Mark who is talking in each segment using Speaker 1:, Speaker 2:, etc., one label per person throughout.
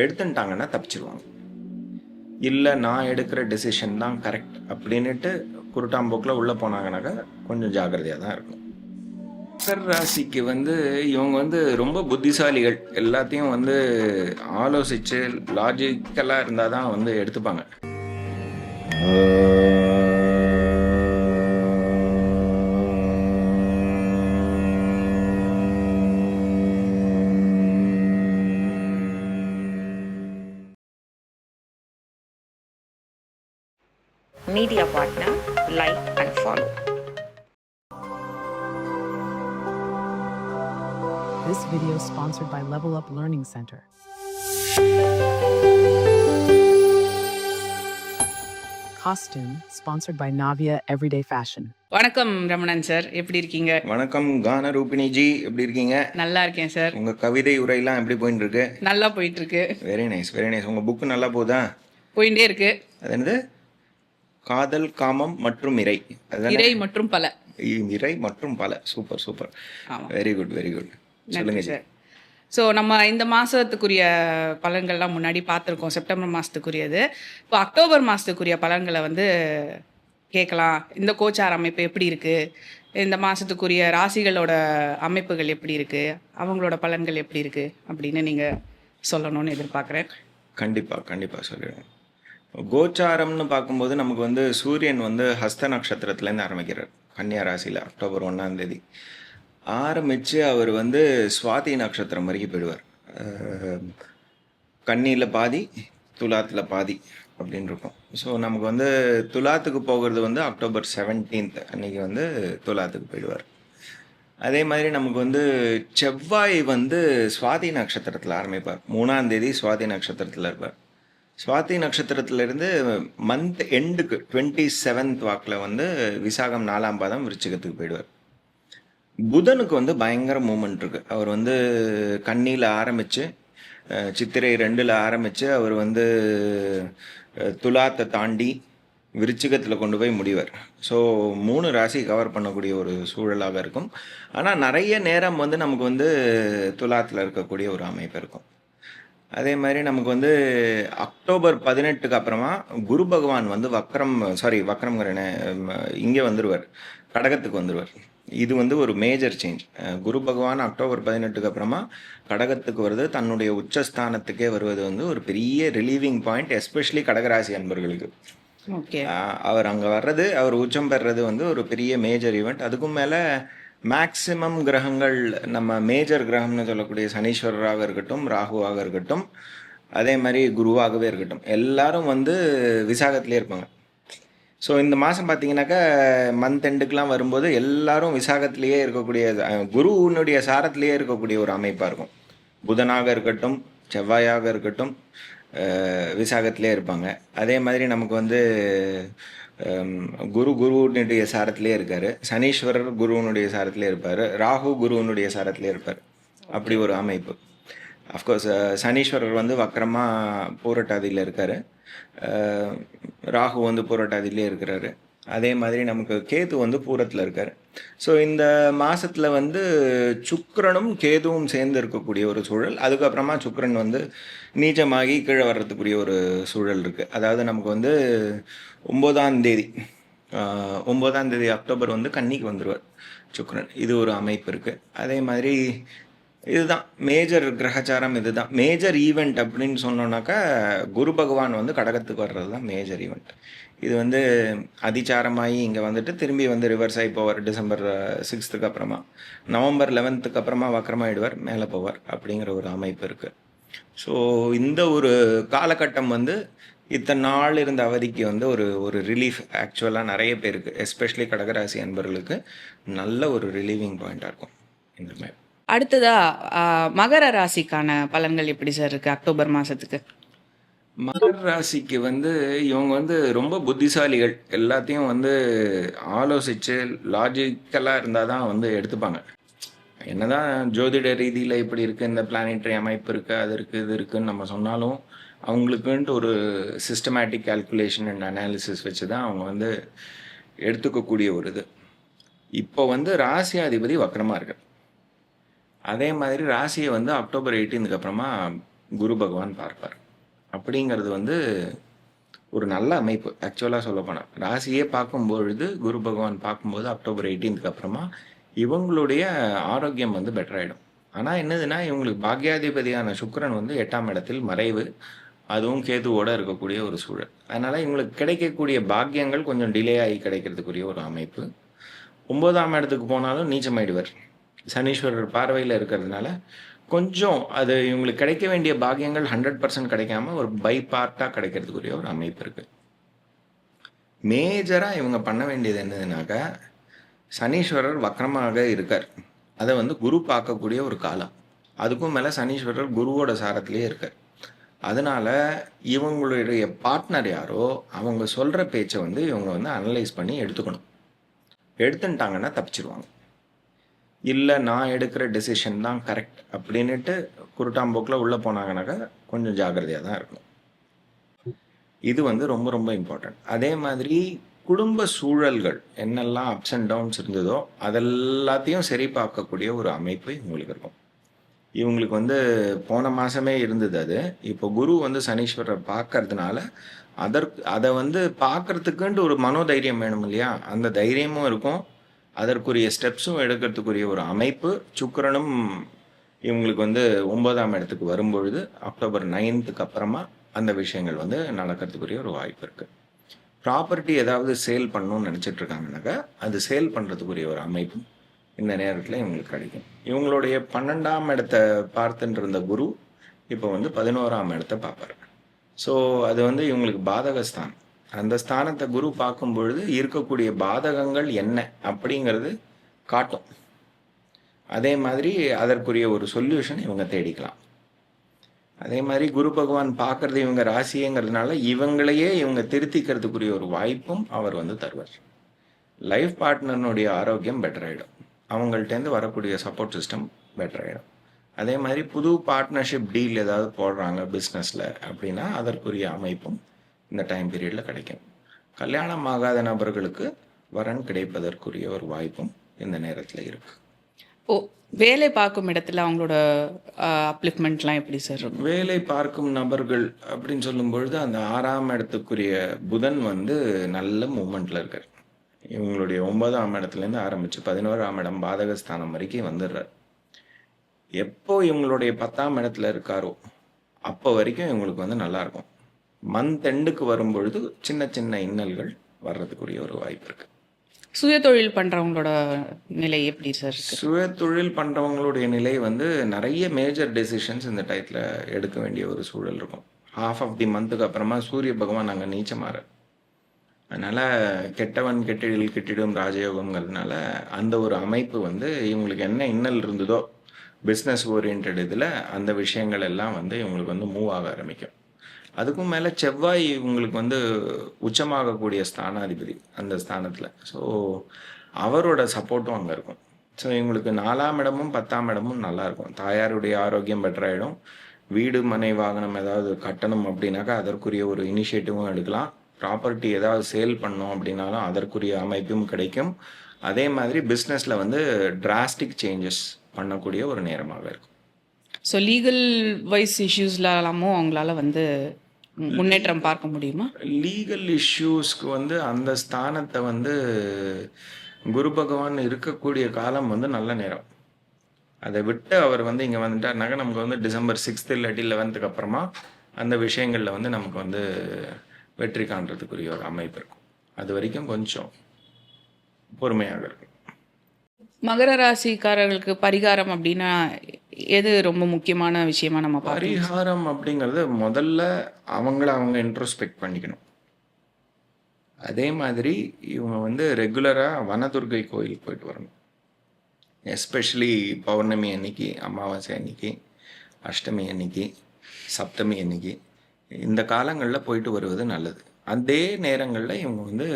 Speaker 1: எடுத்துட்டாங்கன்னா தப்பிச்சிருவாங்க. இல்லை நான் எடுக்கிற டெசிஷன் தான் கரெக்ட் அப்படின்னுட்டு குருட்டாம்போக்கில் உள்ளே போனாங்கனாக்கா கொஞ்சம் ஜாக்கிரதையாக தான் இருக்கும். மகர ராசிக்கு வந்து இவங்க வந்து ரொம்ப புத்திசாலிகள். எல்லாத்தையும் வந்து ஆலோசித்து லாஜிக்கலாக இருந்தால் தான் வந்து எடுத்துப்பாங்க.
Speaker 2: Media partner, like and follow.
Speaker 3: This video is sponsored by Level Up Learning Center. Costume sponsored by Navia Everyday Fashion.
Speaker 4: வணக்கம் ரமணன் சார் எப்படி இருக்கீங்க?
Speaker 1: வணக்கம் கான ரூபினி ஜி எப்படி இருக்கீங்க?
Speaker 4: நல்லா இருக்கேன் சார்
Speaker 1: உங்கள் கவிதை உரையெல்லாம் எப்படி போயின்னு இருக்கு
Speaker 4: நல்லா போயிட்டு இருக்கு
Speaker 1: வெரி நைஸ் வெரி நைஸ் உங்கள் புக்கு நல்லா போகுதா
Speaker 4: போயிட்டே இருக்கு.
Speaker 1: அது என்னது? காதல் காமம் மற்றும் இறை?
Speaker 4: இறை மற்றும் பல.
Speaker 1: இறை மற்றும் பல. Super super. Very good very good சொல்லுங்க
Speaker 4: சார். ஸோ நம்ம இந்த மாதத்துக்குரிய பலன்கள்லாம் முன்னாடி பார்த்துருக்கோம். செப்டம்பர் மாதத்துக்குரியது இப்போ அக்டோபர் மாதத்துக்குரிய பலன்களை வந்து கேட்கலாம். இந்த கோச்சார் அமைப்பு எப்படி இருக்குது இந்த மாதத்துக்குரிய ராசிகளோட அமைப்புகள் எப்படி இருக்குது அவங்களோட பலன்கள் எப்படி இருக்குது அப்படின்னு நீங்கள் சொல்லணும்னு எதிர்பார்க்குறேன்.
Speaker 1: கண்டிப்பாக கண்டிப்பாக சொல்லிடுறேன் கோச்சாரம்னு பார்க்கும்போது நமக்கு வந்து சூரியன் வந்து ஹஸ்த நட்சத்திரத்துலேருந்து ஆரம்பிக்கிறார். கன்னியா ராசியில் அக்டோபர் ஒன்றாந்தேதி ஆரம்பித்து அவர் வந்து சுவாதி நட்சத்திரம் வரைக்கும் போயிடுவார். கண்ணியில் பாதி துலாத்தில் பாதி அப்படின்னு இருக்கும். ஸோ நமக்கு வந்து துலாத்துக்கு போகிறது வந்து அக்டோபர் செவன்டீன்த் அன்னைக்கு வந்து துலாத்துக்கு போயிடுவார். அதே மாதிரி நமக்கு வந்து செவ்வாய் வந்து சுவாதி நட்சத்திரத்தில் ஆரம்பிப்பார். மூணாந்தேதி சுவாதி நட்சத்திரத்தில் இருப்பார். சுவாதி நட்சத்திரத்திலிருந்து மந்த் எண்டுக்கு டுவெண்ட்டி செவன்த் வாக்கில் வந்து விசாகம் நாலாம் பாதம் விருச்சிகத்துக்கு போயிடுவார். புதனுக்கு வந்து பயங்கர மூமெண்ட் இருக்கு. அவர் வந்து கண்ணியில் ஆரம்பித்து சித்திரை ரெண்டில் ஆரம்பித்து அவர் வந்து துலாத்தை தாண்டி விருச்சிகத்தில் கொண்டு போய் முடிவார். ஸோ மூணு ராசி கவர் பண்ணக்கூடிய ஒரு சூழலாக இருக்கும். ஆனால் நிறைய நேரம் வந்து நமக்கு வந்து துலாத்தில் இருக்கக்கூடிய ஒரு அமைப்பு இருக்கும். அதே மாதிரி நமக்கு வந்து அக்டோபர் பதினெட்டுக்கு அப்புறமா குரு பகவான் வந்து வக்ரம் சாரி வக்ரம்ங்கிறனே இங்கே வந்துடுவார் கடகத்துக்கு வந்துடுவார் இது வந்து ஒரு மேஜர் சேஞ்ச் குரு பகவான் அக்டோபர் பதினெட்டுக்கு அப்புறமா கடகத்துக்கு வருது தன்னுடைய உச்சஸ்தானத்துக்கே வருவது வந்து ஒரு பெரிய ரிலீவிங் பாயிண்ட் எஸ்பெஷலி கடகராசி அன்பர்களுக்கு. அவர் அங்கே வர்றது அவர் உச்சம் பெறுறது வந்து ஒரு பெரிய மேஜர் ஈவெண்ட் அதுக்கும் மேலே மேக்சிமம் கிரகங்கள் நம்ம மேஜர் கிரகம்னு சொல்லக்கூடிய சனீஸ்வரராக இருக்கட்டும் ராகுவாக இருக்கட்டும் அதே மாதிரி குருவாகவே இருக்கட்டும். எல்லாரும் வந்து விசாகத்திலே இருப்பாங்க. ஸோ இந்த மாதம் பார்த்தீங்கன்னாக்கா மந்த் எண்டுக்கெலாம் வரும்போது எல்லாரும் விசாகத்திலேயே இருக்கக்கூடிய குருவினுடைய சாரத்திலேயே இருக்கக்கூடிய ஒரு அமைப்பாக இருக்கும். புதனாக இருக்கட்டும் செவ்வாயாக இருக்கட்டும் விசாகத்திலே இருப்பாங்க. அதே மாதிரி நமக்கு வந்து குரு குருவினுடைய சாரத்திலே இருக்கார். சனீஸ்வரர் குருவினுடைய சாரத்திலே இருப்பார். ராகு குருவினுடைய சாரத்திலே இருப்பார். அப்படி ஒரு அமைப்பு. அஃப்கோர்ஸ் சனீஸ்வரர் வந்து வக்கரமாக பூரட்டாதியில் இருக்கார். ராகு வந்து பூரட்டாதியிலே இருக்கிறாரு. அதே மாதிரி நமக்கு கேது வந்து பூரத்தில் இருக்கார். ஸோ இந்த மாதத்தில் வந்து சுக்கரனும் கேதுவும் சேர்ந்து இருக்கக்கூடிய ஒரு சூழல். அதுக்கப்புறமா சுக்கரன் வந்து நீச்சமாகி கீழே வர்றதுக்குரிய ஒரு சூழல் இருக்குது அதாவது நமக்கு வந்து ஒம்போதாம் தேதி ஒம்போதாம் தேதி அக்டோபர் வந்து கன்னிக்கு வந்துடுவார் சுக்கரன். இது ஒரு அமைப்பு இருக்குது அதே மாதிரி இதுதான். மேஜர் கிரகச்சாரம் இதுதான். மேஜர் ஈவெண்ட் அப்படின்னு சொன்னோன்னாக்கா குரு பகவான் வந்து கடகத்துக்கு வர்றது தான் மேஜர் ஈவெண்ட். இது வந்து அதிச்சாரமாகி இங்கே வந்துட்டு திரும்பி வந்து ரிவர்ஸ் ஆகி போவார் டிசம்பர் சிக்ஸ்த்துக்கு uh, அப்புறமா. நவம்பர் லெவன்த்துக்கு அப்புறமா வக்கரமாயிடுவார் மேலே போவார் அப்படிங்கிற ஒரு அமைப்பு இருக்குது ஸோ இந்த ஒரு காலகட்டம் வந்து இத்தனை நாள் இருந்த அவதிக்கு வந்து ஒரு ஒரு ரிலீஃப் ஆக்சுவலாக நிறைய பேருக்கு எஸ்பெஷலி கடகராசி அன்பர்களுக்கு நல்ல ஒரு ரிலீவிங் பாயிண்டாக இருக்கும். இந்த மாதிரி.
Speaker 4: அடுத்ததா uh, மகர ராசிக்கான பலன்கள் எப்படி சார் இருக்குது அக்டோபர் மாதத்துக்கு
Speaker 1: மகர் ராசிக்கு வந்து இவங்க வந்து ரொம்ப புத்திசாலிகள். எல்லாத்தையும் வந்து ஆலோசித்து லாஜிக்கலாக இருந்தால் தான் வந்து எடுத்துப்பாங்க. என்னதான் ஜோதிட ரீதியில் இப்படி இருக்குது இந்த பிளானட்டரி அமைப்பு இருக்குது அது இருக்குது இது இருக்குன்னு நம்ம சொன்னாலும் அவங்களுக்குன்ட்டு ஒரு சிஸ்டமேட்டிக் கால்குலேஷன் அண்ட் அனாலிசிஸ் வச்சு தான் அவங்க வந்து எடுத்துக்கக்கூடிய ஒரு இது. இப்போ வந்து ராசியாதிபதி வக்கரமாக இருக்கு அதே மாதிரி ராசியை வந்து அக்டோபர் 18 அப்புறமா குரு பகவான் பார்ப்பார். அப்படிங்கிறது வந்து ஒரு நல்ல அமைப்பு. ஆக்சுவலாக சொல்ல போனால் ராசியே பார்க்கும்பொழுது குரு பகவான் பார்க்கும்போது அக்டோபர் 18க்கு அப்புறமா இவங்களுடைய ஆரோக்கியம் வந்து பெட்டர் ஆகிடும் ஆனால் என்னதுன்னா இவங்களுக்கு பாக்யாதிபதியான சுக்கரன் வந்து எட்டாம் இடத்தில் மறைவு. அதுவும் கேதுவோட இருக்கக்கூடிய ஒரு சூழல். அதனால் இவங்களுக்கு கிடைக்கக்கூடிய பாக்கியங்கள் கொஞ்சம் டிலே ஆகி கிடைக்கிறதுக்குரிய ஒரு அமைப்பு. ஒம்பதாம் இடத்துக்கு போனாலும் நீச்சமாயிடுவர். சனீஸ்வரர் பார்வையில் இருக்கிறதுனால கொஞ்சம் அது இவங்களுக்கு கிடைக்க வேண்டிய பாக்கியங்கள் ஹண்ட்ரட் பர்சன்ட் கிடைக்காம ஒரு பை பார்ட்டாக கிடைக்கிறதுக்குரிய ஒரு அமைப்பு இருக்குது மேஜராக இவங்க பண்ண வேண்டியது என்னதுனாக்கா சனீஸ்வரர் வக்ரமாக இருக்கார். அதை வந்து குரு பார்க்கக்கூடிய ஒரு காலம். அதுக்கும் மேலே சனீஸ்வரர் குருவோட சாரத்திலேயே இருக்கார். அதனால இவங்களுடைய பார்ட்னர் யாரோ அவங்க சொல்கிற பேச்சை வந்து இவங்க வந்து அனலைஸ் பண்ணி எடுத்துக்கணும். எடுத்துட்டாங்கன்னா தப்பிச்சிருவாங்க. இல்லை நான் எடுக்கிற டெசிஷன் தான் கரெக்ட் அப்படின்னுட்டு குருட்டாம்போக்கில் உள்ளே போனாங்கனாக்கா கொஞ்சம் ஜாக்கிரதையாக தான் இருக்கணும். இது வந்து ரொம்ப ரொம்ப இம்பார்ட்டன்ட் அதே மாதிரி குடும்ப சூழல்கள் என்னெல்லாம் அப்ஸ் அண்ட் டவுன்ஸ் இருந்ததோ அதெல்லாத்தையும் சரி பார்க்கக்கூடிய ஒரு அமைப்பு இவங்களுக்கு இருக்கும். இவங்களுக்கு வந்து போன மாதமே இருந்தது அது. இப்போ குரு வந்து சனீஸ்வரரை பார்க்கறதுனால அதற்கு அதை வந்து பார்க்கறதுக்குன்ட்டு ஒரு மனோதைரியம் வேணும் இல்லையா? அந்த தைரியமும் இருக்கும். அதற்குரிய ஸ்டெப்ஸும் எடுக்கிறதுக்குரிய ஒரு அமைப்பு. சுக்கரனும் இவங்களுக்கு வந்து ஒன்பதாம் இடத்துக்கு வரும்பொழுது அக்டோபர் நைன்த்துக்கு அப்புறமா அந்த விஷயங்கள் வந்து நடக்கிறதுக்குரிய ஒரு வாய்ப்பு இருக்குது ப்ராப்பர்ட்டி ஏதாவது சேல் பண்ணணும்னு நினச்சிட்டு இருக்காங்கனாக்கா அது சேல் பண்ணுறதுக்குரிய ஒரு அமைப்பு இந்த நேரத்தில் இவங்களுக்கு கிடைக்கும். இவங்களுடைய பன்னெண்டாம் இடத்தை பார்த்துட்டு இருந்த குரு இப்போ வந்து பதினோராம் இடத்தை பார்ப்பார். ஸோ அது வந்து இவங்களுக்கு பாதகஸ்தான் அந்த ஸ்தானத்தை குரு பார்க்கும் பொழுது இருக்கக்கூடிய பாதகங்கள் என்ன அப்படிங்கிறது காட்டும். அதே மாதிரி அதற்குரிய ஒரு சொல்யூஷன் இவங்க தேடிக்கலாம். அதே மாதிரி குரு பகவான் பார்க்கறது இவங்க ராசிங்கிறதுனால இவங்களையே இவங்க திருத்திக்கிறதுக்குரிய ஒரு வாய்ப்பும் அவர் வந்து தருவார். லைஃப் பார்ட்னர்னுடைய ஆரோக்கியம் பெட்டர் ஆகிடும் அவங்கள்ட்டேருந்து வரக்கூடிய சப்போர்ட் சிஸ்டம் பெட்டர் ஆகிடும் அதே மாதிரி புது பார்ட்னர்ஷிப் டீல் ஏதாவது போடுறாங்க பிஸ்னஸில் அப்படின்னா அதற்குரிய அமைப்பும் இந்த டைம் பீரியடில் கிடைக்கும். கல்யாணம் ஆகாத நபர்களுக்கு வரன் கிடைப்பதற்குரிய ஒரு வாய்ப்பும் இந்த நேரத்தில் இருக்குது
Speaker 4: ஓ வேலை பார்க்கும் இடத்துல அவங்களோட அப்ளிஃப்மெண்ட்லாம் எப்படி சார்
Speaker 1: வேலை பார்க்கும் நபர்கள் அப்படின்னு சொல்லும் பொழுது அந்த ஆறாம் இடத்துக்குரிய புதன் வந்து நல்ல மூமெண்ட்ல இருக்கார். இவங்களுடைய ஒன்பதாம் இடத்துலேருந்து ஆரம்பிச்சு பதினோராம் இடம் பாதகஸ்தானம் வரைக்கும் வந்துடுறார். எப்போ இவங்களுடைய பத்தாம் இடத்துல இருக்காரோ அப்போ வரைக்கும் இவங்களுக்கு வந்து நல்லா இருக்கும். மந்த் எண்டுக்கு வரும்பொழுது சின்ன சின்ன இன்னல்கள் வர்றதுக்குரிய ஒரு வாய்ப்பு இருக்கு.
Speaker 4: சுய தொழில் பண்ணுறவங்களோட நிலை எப்படி சார்
Speaker 1: சுய தொழில் பண்ணுறவங்களுடைய நிலை வந்து நிறைய மேஜர் டெசிஷன்ஸ் இந்த டயத்தில் எடுக்க வேண்டிய ஒரு சூழல் இருக்கும். ஹாஃப் ஆஃப் தி மந்த்துக்கு அப்புறமா சூரிய பகவான் அங்கே நீச்சமாற. அதனால் கெட்டவன் கெட்டிடில் கெட்டிடும் ராஜயோகம்ங்கிறதுனால அந்த ஒரு அமைப்பு வந்து இவங்களுக்கு என்ன இன்னல் இருந்ததோ பிஸ்னஸ் ஓரியன்ட் இதில் அந்த விஷயங்கள் எல்லாம் வந்து இவங்களுக்கு வந்து மூவ் ஆக ஆரம்பிக்கும். அதுக்கும் மேலே செவ்வாய் இவங்களுக்கு வந்து உச்சமாகக்கூடிய ஸ்தானாதிபதி அந்த ஸ்தானத்தில். ஸோ அவரோட சப்போர்ட்டும் அங்கே இருக்கும். ஸோ இவங்களுக்கு நாலாம் இடமும் பத்தாம் இடமும் நல்லாயிருக்கும் தாயாருடைய ஆரோக்கியம் பெட்டராகிடும் வீடு மனை வாகனம் ஏதாவது கட்டணும் அப்படின்னாக்கா அதற்குரிய ஒரு இனிஷியேட்டிவும் எடுக்கலாம். ப்ராப்பர்ட்டி ஏதாவது சேல் பண்ணோம் அப்படின்னாலும் அதற்குரிய அமைப்பும் கிடைக்கும். அதே மாதிரி பிஸ்னஸில் வந்து டிராஸ்டிக் சேஞ்சஸ் பண்ணக்கூடிய ஒரு நேரமாக இருக்கும்.
Speaker 4: ஸோ லீகல் வைஸ் இஷ்யூஸ்லாமும் அவங்களால வந்து முன்னேற்றம் பார்க்க முடியுமா?
Speaker 1: லீகல் இஷ்யூஸ்க்கு வந்து அந்த ஸ்தானத்தை வந்து குரு பகவான் இருக்கக்கூடிய காலம் வந்து நல்ல நேரம். அதை விட்டு அவர் வந்து இங்கே வந்துட்டாருனாக்கா நமக்கு வந்து டிசம்பர் சிக்ஸ்த்து இல்லாட்டி லெவன்த்துக்கு அப்புறமா அந்த விஷயங்களில் வந்து நமக்கு வந்து வெற்றி காண்றதுக்குரிய ஒரு அமைப்பு இருக்கும். அது வரைக்கும் கொஞ்சம் பொறுமையாக இருக்கும்.
Speaker 4: மகர ராசிக்காரர்களுக்கு பரிகாரம் அப்படின்னா எது ரொம்ப முக்கியமான விஷயமா நம்ம
Speaker 1: பரிகாரம் அப்படிங்கிறது முதல்ல அவங்கள அவங்க இன்ட்ரோஸ்பெக்ட் பண்ணிக்கணும். அதே மாதிரி இவங்க வந்து ரெகுலராக வனதுர்கை கோயிலுக்கு போயிட்டு வரணும். எஸ்பெஷலி பௌர்ணமி அன்னைக்கு அமாவாசை அன்னைக்கு அஷ்டமி அன்னைக்கு சப்தமி அன்னைக்கு இந்த காலங்களில் போயிட்டு வருவது நல்லது. அதே நேரங்களில் இவங்க வந்து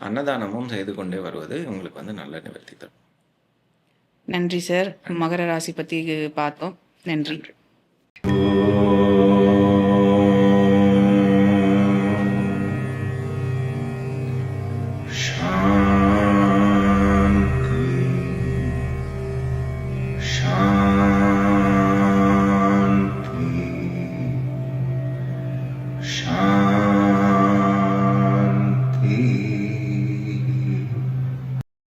Speaker 1: அன்னதானமும் செய்து கொண்டே வருவது இவங்களுக்கு வந்து நல்ல நிவர்த்தி தரும்.
Speaker 4: நன்றி சார். மகர ராசி பற்றி பார்த்தோம். நன்றி.